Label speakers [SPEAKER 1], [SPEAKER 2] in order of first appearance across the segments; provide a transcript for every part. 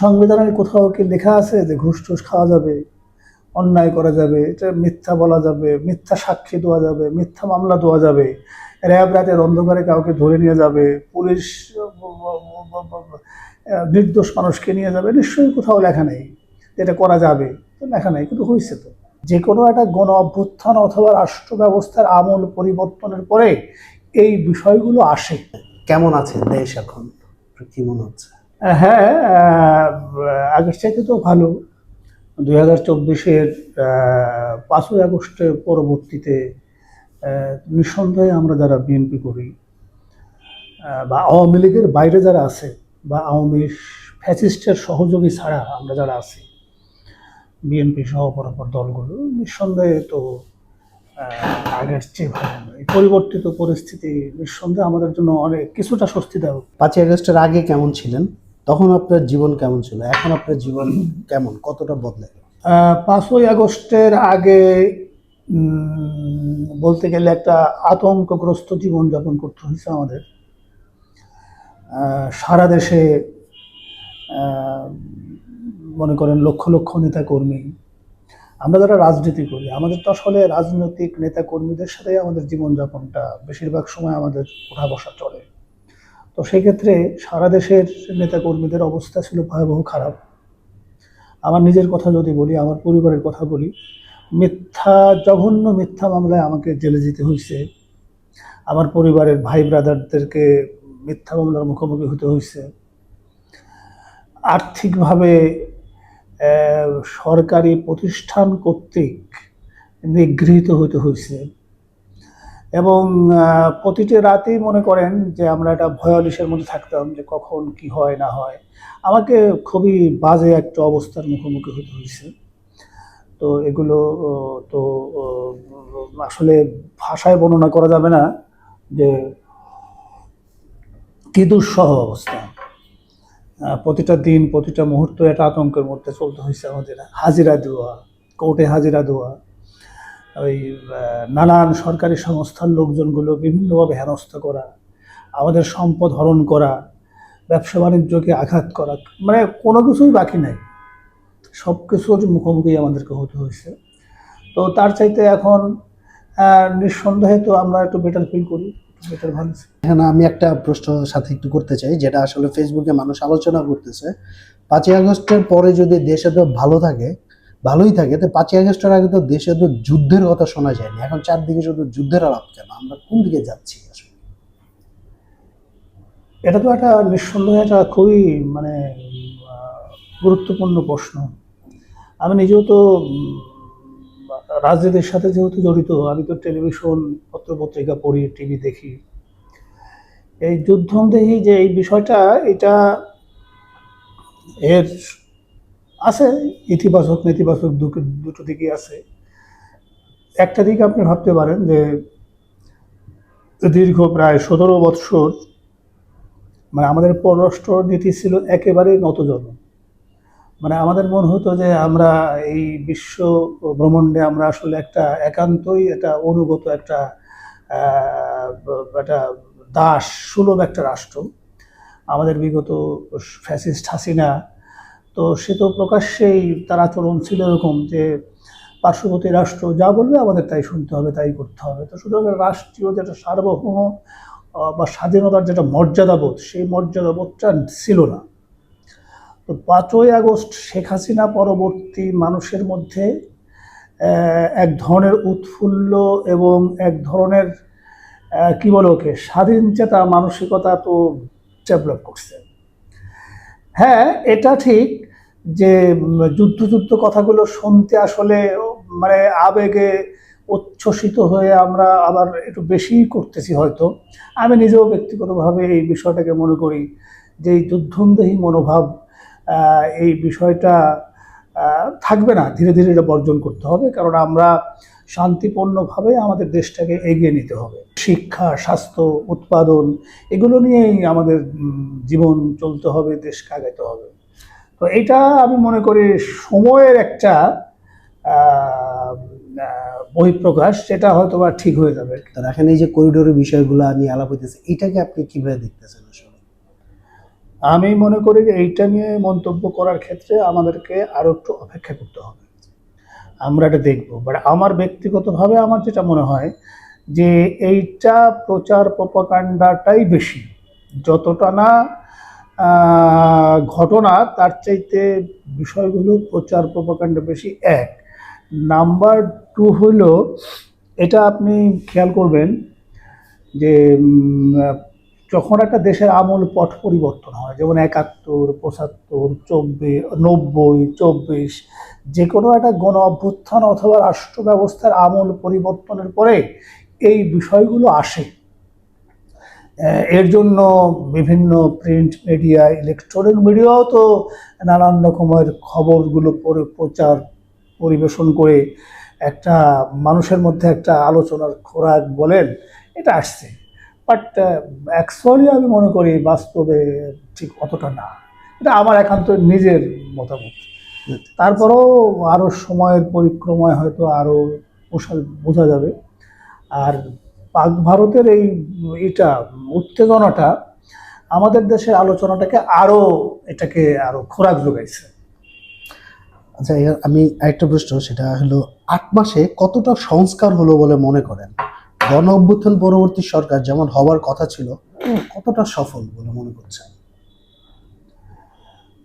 [SPEAKER 1] সংবিধানের কোথাও কি লেখা আছে যে ঘুষ টুস খাওয়া যাবে, অন্যায় করা যাবে, এটা মিথ্যা বলা যাবে, মিথ্যা সাক্ষী দেওয়া যাবে, মিথ্যা মামলা দেওয়া যাবে, র্যাব রাতের অন্ধকারে কাউকে ধরে নিয়ে যাবে, পুলিশ, নির্দোষ মানুষকে নিয়ে যাবে, নিশ্চয়ই কোথাও লেখা নেই এটা করা যাবে, তো লেখা নেই, কিন্তু হয়েছে তো। যে কোনো একটা গণ অভ্যুত্থান অথবা রাষ্ট্র ব্যবস্থার আমূল পরিবর্তনের পরে এই বিষয়গুলো আসে।
[SPEAKER 2] কেমন আছে দেশ এখন? কি মনে হচ্ছে?
[SPEAKER 1] হ্যাঁ আগের চাইতে তো ভালো। দুই হাজার চব্বিশের পাঁচই আগস্টের পরবর্তীতে নিঃসন্দেহে আমরা যারা বিএনপি করি বা আওয়ামী লীগের বাইরে যারা আছে, বা আওয়ামী ফ্যাসিস্টের সহযোগী ছাড়া আমরা যারা আছি, বিএনপি সহ পরপর দলগুলো, নিঃসন্দেহে তো আগের চেয়ে ভালো এই পরিবর্তিত পরিস্থিতি নিঃসন্দেহে আমাদের জন্য অনেক, কিছুটা স্বস্তিদায়ক।
[SPEAKER 2] পাঁচই আগস্টের আগে কেমন ছিলেন? তখন আপনার জীবন কেমন ছিল? এখন আপনার জীবন কেমন? কতটা বদলে গেল
[SPEAKER 1] পাঁচই আগস্টের আগে বলতে গেলে একটা আতঙ্কগ্রস্ত জীবনযাপন করতে হয়েছে আমাদের। সারা দেশে মনে করেন লক্ষ লক্ষ নেতা কর্মী আমরা যারা রাজনীতি করি, আমাদের তো আসলে রাজনৈতিক নেতা কর্মীদের সাথে আমাদের জীবনযাপনটা বেশিরভাগ সময় আমাদের ওঠা বসা চলে। তো সেক্ষেত্রে সারা দেশের নেতা কর্মীদের অবস্থা ছিল ভয়াবহ খারাপ। আমার নিজের কথা যদি বলি, আমার পরিবারের কথা বলি, মিথ্যা, জঘন্য মিথ্যা মামলায় আমাকে জেলে যেতে হয়েছে। আমার পরিবারের ভাই ব্রাদারদেরকে মিথ্যা মামলার মুখোমুখি হতে হয়েছে। আর্থিকভাবে সরকারি প্রতিষ্ঠান কর্তৃক নিগৃহীত হতে হয়েছে। এবং প্রতিটি রাতেই মনে করেন যে আমরা একটা ভয়ালিসের মধ্যে থাকতাম যে কখন কি হয়, না হয়। আমাকে খুবই বাজে একটা অবস্থার মুখোমুখি হতে হয়েছে। তো এগুলো তো আসলে ভাষায় বর্ণনা করা যাবে না যে কি দুঃসহ অবস্থা। প্রতিটা দিন, প্রতিটা মুহূর্ত একটা আতঙ্কের মধ্যে চলতে হয়েছে আমাদের। হাজিরা দেওয়া, কোর্টে হাজিরা দেওয়া ওই নানান সরকারি সংস্থার লোকজনগুলো বিভিন্নভাবে হেনস্থা করা, আমাদের সম্পদ হরণ করা, ব্যবসা বাণিজ্যকে আঘাত করা মানে কোনো কিছুই বাকি নাই। সব কিছুর মুখোমুখি আমাদেরকে হতে হয়েছে। তো তার চাইতে এখন নিঃসন্দেহে তো আমরা একটু বেটার ফিল করি বেটার ভালো
[SPEAKER 2] এখন আমি একটা প্রশ্ন সাথে একটু করতে চাই, যেটা আসলে ফেসবুকে মানুষ আলোচনা করতেছে। পাঁচই আগস্টের পরে যদি দেশে তো ভালো থাকে ভালোই থাকে। তো পাঁচই আগস্টের আগে তো দেশে তো যুদ্ধের কথা শোনা যায়নি। এখন চারদিকে শুধু যুদ্ধের আলাপ কেন? আমরা কোন দিকে যাচ্ছি আসলে?
[SPEAKER 1] এটা তো একটা নিঃসন্দেহে একটা খুবই মানে গুরুত্বপূর্ণ প্রশ্ন। আমি নিজেও তো রাজনীতির সাথে যেহেতু জড়িত, আমি তো টেলিভিশন, পত্রপত্রিকা পড়ি, টিভি দেখি। এই যুদ্ধদেহী যে এই বিষয়টা, এটা এর আছে, ইতিবাচক, নেতিবাচক দুটো দিকই আছে। একটা দিক আপনি ভাবতে পারেন যে দীর্ঘ প্রায় সতেরো বৎসর মানে আমাদের পররাষ্ট্র নীতি ছিল একেবারেই নতজন। মানে আমাদের মনে হতো যে আমরা এই বিশ্ব ভ্রমণে আমরা আসলে একটা একান্তই একটা অনুগত একটা একটা দাস সুলভ একটা রাষ্ট্র। আমাদের বিগত ফ্যাসিস্ট হাসিনা তো সে তো প্রকাশ্যেই তার আচরণ ছিল এরকম যে পার্শ্ববর্তী রাষ্ট্র যা বলবে আমাদের তাই শুনতে হবে, তাই করতে হবে। তো সুতরাং রাষ্ট্রীয় যেটা সার্বভৌম বা স্বাধীনতার যেটা মর্যাদাবোধ, সেই মর্যাদাবোধটা ছিল না। তো পাঁচই আগস্ট শেখ হাসিনা পরবর্তী মানুষের মধ্যে এক ধরনের উৎফুল্ল এবং এক ধরনের কি বলে ওকে, স্বাধীন চেতা মানসিকতা তো ডেভেলপ করছে। হ্যাঁ এটা ঠিক যে যুদ্ধ যুদ্ধ কথাগুলো শুনতে আসলে মানে আবেগে উচ্ছ্বসিত হয়ে আমরা আবার একটু বেশিই করতেছি হয়তো। আমি নিজেও ব্যক্তিগতভাবে এই বিষয়টাকে মনে করি যে, এই যুদ্ধন্দেহী মনোভাব এই বিষয়টা থাকবে না। ধীরে ধীরে এটা বর্জন করতে হবে, কারণ আমরা শান্তিপূর্ণভাবে আমাদের দেশটাকে এগিয়ে নিতে হবে। শিক্ষা, স্বাস্থ্য, উৎপাদন, এগুলো নিয়েই আমাদের জীবন চলতে হবে, দেশকে আগাইতে হবে। তো এটা আমি মনে করি সময়ের একটা বহিঃপ্রকাশ সেটা হয়তো বা ঠিক হয়ে যাবে।
[SPEAKER 2] তো এখন এই যে করিডোরের বিষয়গুলো নিয়ে আলাপ হইতেছে এটাকে আপনি কীভাবে দেখতেছেন আসলে?
[SPEAKER 1] আমি মনে করি যে এইটা নিয়ে মন্তব্য করার ক্ষেত্রে আমাদেরকে আরও একটু অপেক্ষা করতে হবে। আমরা এটা দেখব। বাট আমার ব্যক্তিগতভাবে আমার যেটা মনে হয় যে এইটা প্রচার প্রপাকাণ্ডাটাই বেশি। যতটা না ঘটনা তার চাইতে বিষয়গুলো প্রচার প্রপাকাণ্ড বেশি এক। নাম্বার টু হলো এটা আপনি খেয়াল করবেন যে যখন একটা দেশের আমূল পট পরিবর্তন হয়, যেমন একাত্তর, পঁচাত্তর, চব্বিশ, নব্বই, চব্বিশ যে কোনো একটা গণ অভ্যুত্থান অথবা রাষ্ট্র ব্যবস্থার আমূল পরিবর্তনের পরে এই বিষয়গুলো আসে। এর জন্য বিভিন্ন প্রিন্ট মিডিয়া ইলেকট্রনিক মিডিয়াও তো নানান রকমের খবরগুলো পরে প্রচার, পরিবেশন করে একটা মানুষের মধ্যে একটা আলোচনার খোরাক বলেন, এটা আসছে। বাট অ্যাকচুয়ালি আমি মনে করি বাস্তবে ঠিক অতটা না। এটা আমার একান্ত নিজের মতামত। তারপরেও আরও সময়ের পরিক্রমায় হয়তো আরও বোঝা যাবে। আর পাক ভারতের এই এটা উত্তেজনাটা আমাদের দেশের আলোচনাটাকে আরও এটাকে আরও খোরাক যোগাইছে।
[SPEAKER 2] আচ্ছা এর- আমি আরেকটা প্রশ্ন সেটা হলো আট মাসে কতটা সংস্কার হলো বলে মনে করেন? গণ অভ্যুত্থান পরবর্তী সরকার যেমন হওয়ার কথা ছিল কতটা সফল বলে মনে করছেন?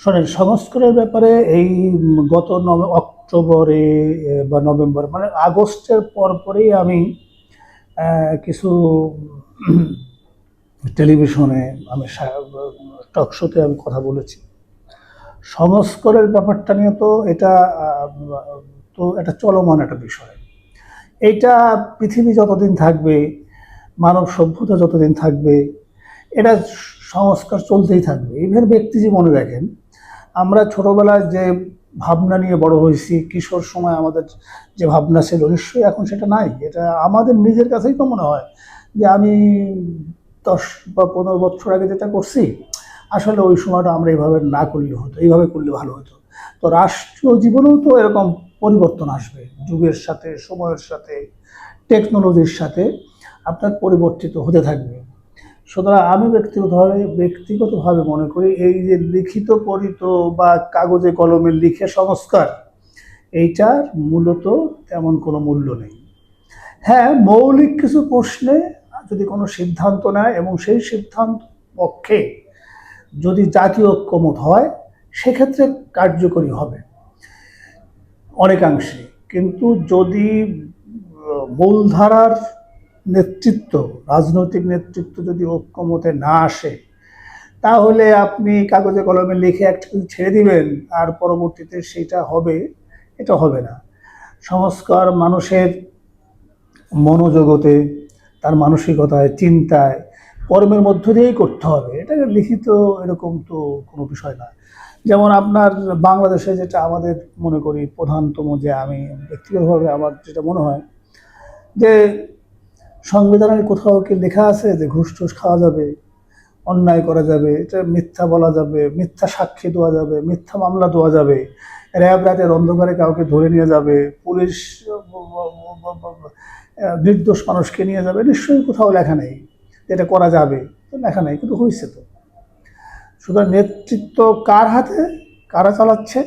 [SPEAKER 1] শোনেন সংস্কারের ব্যাপারে এই গত অক্টোবরে বা নভেম্বর মানে আগস্টের পর পরেই আমি কিছু টেলিভিশনে আমি টক শোতে আমি কথা বলেছি। সংস্কারের ব্যাপারটা নিয়ে তো এটা তো এটা চলমান একটা বিষয়। এইটা পৃথিবী যতদিন থাকবে, মানব সভ্যতা যতদিন থাকবে, এটা সংস্কার চলতেই থাকবে। ইভেন ব্যক্তি জীবনে দেখেন আমরা ছোটবেলায় যে ভাবনা নিয়ে বড় হয়েছি, কিশোর সময় আমাদের যে ভাবনা ছিল, নিশ্চয়ই এখন সেটা নাই। এটা আমাদের নিজের কাছেই তো মনে হয় যে আমি দশ বা পনেরো বছর আগে যেটা করছি, আসলে ওই সময়টা আমরা এইভাবে না করলে হতো, এইভাবে করলে ভালো হতো। তো রাষ্ট্রীয় জীবনেও তো এরকম পরিবর্তন আসবে, যুগের সাথে, সময়ের সাথে টেকনোলজির সাথে আপনার পরিবর্তিত হতে থাকবে। সুতরাং আমি ব্যক্তিগতভাবে ব্যক্তিগতভাবে মনে করি এই যে লিখিত পরিত বা কাগজে কলমে লিখে সংস্কার, এইটার মূলত তেমন কোনো মূল্য নেই। হ্যাঁ মৌলিক কিছু প্রশ্নে যদি কোনো সিদ্ধান্ত নেয় এবং সেই সিদ্ধান্ত পক্ষে যদি জাতীয় ঐক্যমত হয়, সেক্ষেত্রে কার্যকরী হবে অনেকাংশে। কিন্তু যদি মূলধারার নেতৃত্ব, রাজনৈতিক নেতৃত্ব যদি ঐক্যমতে না আসে, তাহলে আপনি কাগজে কলমে লিখে একটা কিছু ছেড়ে দিবেন, আর পরবর্তীতে সেটা হবে, এটা হবে না। সংস্কার মানুষের মনোজগতে, তার মানসিকতায়, চিন্তায়, কর্মের মধ্য দিয়েই করতে হবে। এটা লিখিত এরকম তো কোনো বিষয় না। যেমন আপনার বাংলাদেশে যেটা আমাদের মনে করি প্রধানতম যে আমি ব্যক্তিগতভাবে আমার যেটা মনে হয় যে সংবিধানের কোথাও কি লেখা আছে যে ঘুষ টুস খাওয়া যাবে, অন্যায় করা যাবে, এটা মিথ্যা বলা যাবে, মিথ্যা সাক্ষী দেওয়া যাবে, মিথ্যা মামলা দেওয়া যাবে, র্যাব রাতের অন্ধকারে কাউকে ধরে নিয়ে যাবে, পুলিশ, নির্দোষ মানুষকে নিয়ে যাবে, নিশ্চয়ই কোথাও লেখা নেই এটা করা যাবে, তো লেখা নেই, কিন্তু হয়েছে তো। সুতরাং নেতৃত্ব কার হাতে, কারা চালাচ্ছে,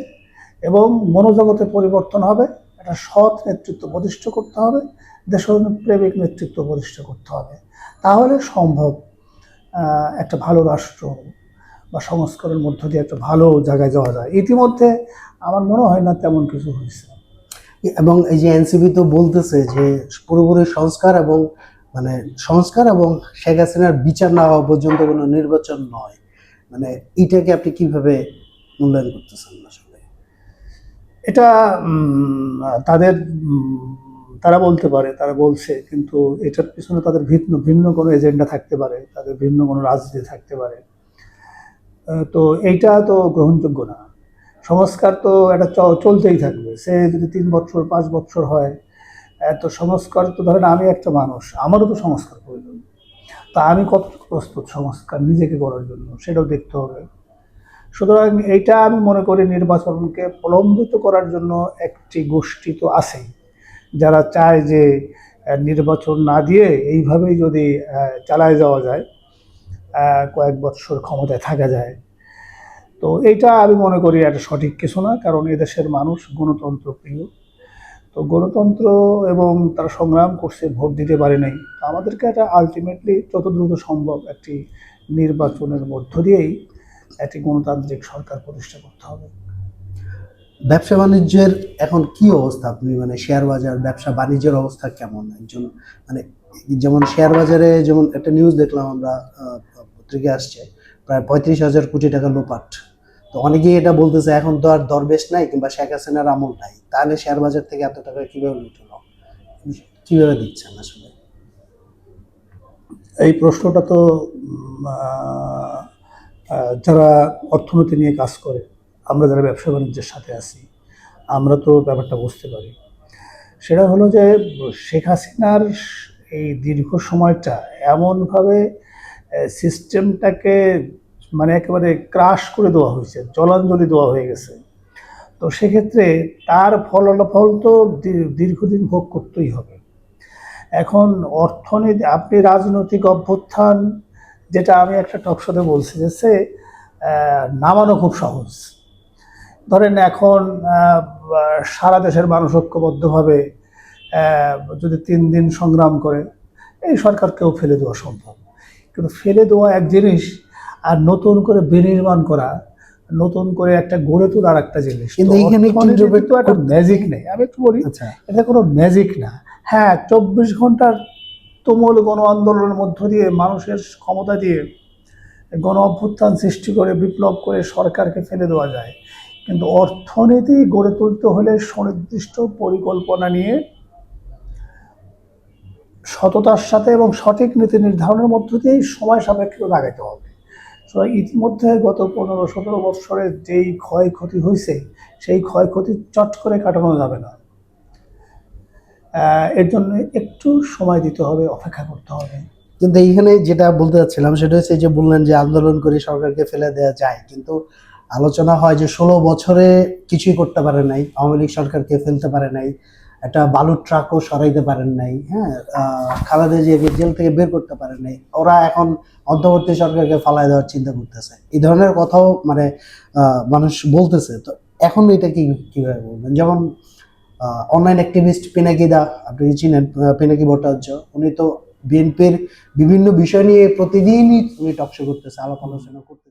[SPEAKER 1] এবং মনোজগতে পরিবর্তন হবে, একটা সৎ নেতৃত্ব প্রতিষ্ঠা করতে হবে দেশপ্রেমিক নেতৃত্ব প্রতিষ্ঠা করতে হবে। তাহলে সম্ভব একটা ভালো রাষ্ট্র বা সংস্কারের মধ্য দিয়ে একটা ভালো জায়গায় যাওয়া যায়। ইতিমধ্যে আমার মনে হয় না তেমন কিছু হয়েছে।
[SPEAKER 2] এবং এই যে এনসিপি তো বলতেছে যে পুরোপুরি সংস্কার এবং মানে সংস্কার এবং শেখ হাসিনার বিচার না হওয়া পর্যন্ত কোনো নির্বাচন নয়। মানে এটাকে আপনি কীভাবে মূল্যায়ন করতেছেন আসলে?
[SPEAKER 1] এটা তাদের তারা বলতে পারে, তারা বলছে, কিন্তু এটার পিছনে তাদের ভিন্ন ভিন্ন কোনো এজেন্ডা থাকতে পারে, তাদের ভিন্ন কোনো রাজনীতি থাকতে পারে। তো এইটা তো গ্রহণযোগ্য না। সংস্কার তো এটা চলতেই থাকবে। সে যদি তিন বছর, পাঁচ বছর হয় এত সংস্কার তো ধরেন আমি একটা মানুষ, আমারও তো সংস্কার প্রয়োজন। তা আমি কত প্রস্তুত সংস্কার নিজেকে করার জন্য, সেটাও দেখতে হবে। সুতরাং এইটা আমি মনে করি নির্বাচনকে প্রলম্বিত করার জন্য একটি গোষ্ঠী তো আছেই। যারা চায় যে নির্বাচন না দিয়ে এইভাবেই যদি চালায় যাওয়া যায় কয়েক বৎসর ক্ষমতায় থাকা যায়। তো এইটা আমি মনে করি একটা সঠিক কিছু না, কারণ এদেশের মানুষ গণতন্ত্র প্রিয়। তো গণতন্ত্র এবং তারা সংগ্রাম করছে ভোট দিতে পারে নাই। আমাদেরকে এটা আলটিমেটলি যত দ্রুত সম্ভব একটি নির্বাচনের মধ্য দিয়েই একটি গণতান্ত্রিক সরকার প্রতিষ্ঠা করতে হবে।
[SPEAKER 2] ব্যবসা বাণিজ্যের এখন কি অবস্থা আপনি? মানে শেয়ার বাজার ব্যবসা বাণিজ্যের অবস্থা কেমন? একজন মানে যেমন শেয়ার বাজারে যেমন একটা নিউজ দেখলাম আমরা আহ, পত্রিকায় আসছে প্রায় পঁয়ত্রিশ হাজার কোটি টাকা লোপাট। তো অনেকেই এটা বলতেছে এখন তো আর দরবেশ নাই কিংবা শেখ হাসিনার আমল নাই। তাহলে শেয়ার বাজার থেকে এত টাকা কীভাবে লুট হলো কীভাবে দিচ্ছেন আসলে?
[SPEAKER 1] এই প্রশ্নটা তো যারা অর্থনীতি নিয়ে কাজ করে আমরা যারা ব্যবসা বাণিজ্যের সাথে আছি, আমরা তো ব্যাপারটা বুঝতে পারি। সেটা হলো যে, শেখ হাসিনার এই দীর্ঘ সময়টা এমনভাবে সিস্টেমটাকে মানে একেবারে ক্রাশ করে দেওয়া হয়েছে, জলাঞ্জলি দেওয়া হয়ে গেছে। তো সেক্ষেত্রে তার ফলাফল তো দীর্ঘদিন ভোগ করতেই হবে। এখন অর্থনীতি, আপনি রাজনৈতিক অভ্যুত্থান, যেটা আমি একটা টকশোতে বলছি, যে সে নামানো খুব সহজ। ধরেন এখন সারা দেশের মানুষ ঐক্যবদ্ধভাবে যদি তিন দিন সংগ্রাম করে এই সরকারকেও ফেলে দেওয়া সম্ভব। কিন্তু ফেলে দেওয়া এক জিনিস আর নতুন করে বিনির্মাণ করা নতুন করে একটা গড়ে তোলার একটা জিনিস।
[SPEAKER 2] কিন্তু একটা
[SPEAKER 1] ম্যাজিক নেই। আমি একটু বলি
[SPEAKER 2] আচ্ছা।
[SPEAKER 1] এটা কোনো ম্যাজিক না। হ্যাঁ চব্বিশ ঘণ্টার তুমুল গণ আন্দোলনের মধ্য দিয়ে মানুষের ক্ষমতা দিয়ে গণ অভ্যুত্থান সৃষ্টি করে বিপ্লব করে সরকারকে ফেলে দেওয়া যায়। কিন্তু অর্থনীতি গড়ে তুলতে হলে সুনির্দিষ্ট পরিকল্পনা নিয়ে সততার সাথে এবং সঠিক নীতি নির্ধারণের মধ্য দিয়েই সময় সাপেক্ষে লাগাতে হবে। সুতরাং ইতিমধ্যে গত পনেরো সতেরো বৎসরে যেই ক্ষয়ক্ষতি হয়েছে সেই ক্ষয়ক্ষতি চট করে কাটানো যাবে না। এর জন্য একটু সময় দিতে হবে, অপেক্ষা করতে হবে।
[SPEAKER 2] কিন্তু এইখানে যেটা বলতে চাচ্ছিলাম, সেটা হচ্ছে যে বললেন যে আন্দোলন করে সরকারকে ফেলে দেওয়া যায়। কিন্তু আলোচনা হয় যে ষোলো বছরে কিছুই করতে পারে নাই, আওয়ামী লীগ সরকারকে ফেলতে পারে নাই, একটা বালুর ট্রাকও সরাইতে পারেন নাই হ্যাঁ খালেদা জিয়াকে জেল থেকে বের করতে পারেন নাই, ওরা এখন অন্তর্বর্তী সরকারকে ফালাই দেওয়ার চিন্তা করতেছে। এই ধরনের কথাও মানে মানুষ বলতেছে। তো এখন এটা কি, কীভাবে বলবেন? যেমন অনলাইন অ্যাক্টিভিস্ট পিনাকি দা, আপনি চিনেন? পিনাকি ভট্টাচার্য, উনি তো বিএনপির বিভিন্ন বিষয় নিয়ে প্রতিদিনই উনি টকশো করতেছে, আলাপ আলোচনা করতেছে।